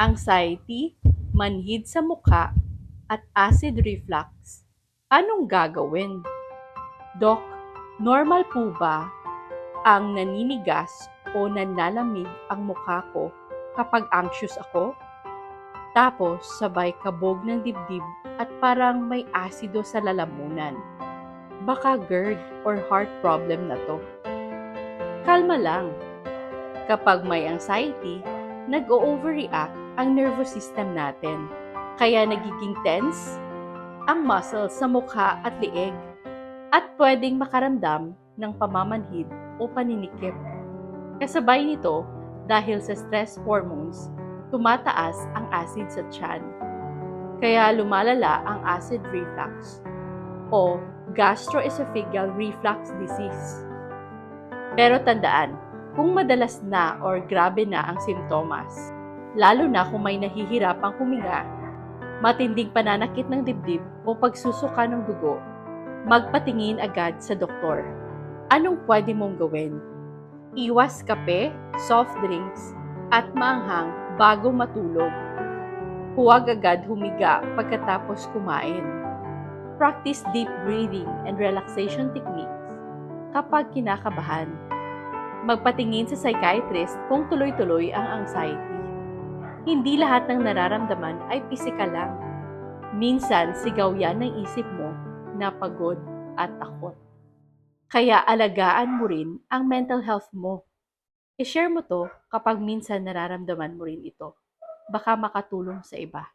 anxiety, manhid sa mukha, at acid reflux. Anong gagawin? Dok, normal po ba ang naninigas o nanlalamig ang mukha ko kapag anxious ako? Tapos sabay kabog ng dibdib at parang may asido sa lalamunan. Baka GERD or heart problem na to. Kalma lang. Kapag may anxiety, nag-overreact ang nervous system natin. Kaya nagiging tense ang muscles sa mukha at lieg at pwedeng makaramdam ng pamamanhid o paninikip. Kasabay nito, dahil sa stress hormones, tumataas ang acid sa tiyan. Kaya lumalala ang acid reflux o gastroesophageal reflux disease. Pero tandaan, kung madalas na or grabe na ang simptomas, lalo na kung may nahihirapang huminga, matinding pananakit ng dibdib o pagsusuka ng dugo, magpatingin agad sa doktor. Anong pwede mong gawin? Iwas kape, soft drinks, at maanghang bago matulog. Huwag agad humiga pagkatapos kumain. Practice deep breathing and relaxation techniques kapag kinakabahan. Magpatingin sa psychiatrist kung tuloy-tuloy ang anxiety. Hindi lahat ng nararamdaman ay pisikal lang. Minsan, sigaw yan ng isip mo na pagod at takot. Kaya alagaan mo rin ang mental health mo. I-share mo to kapag minsan nararamdaman mo rin ito. Baka makatulong sa iba.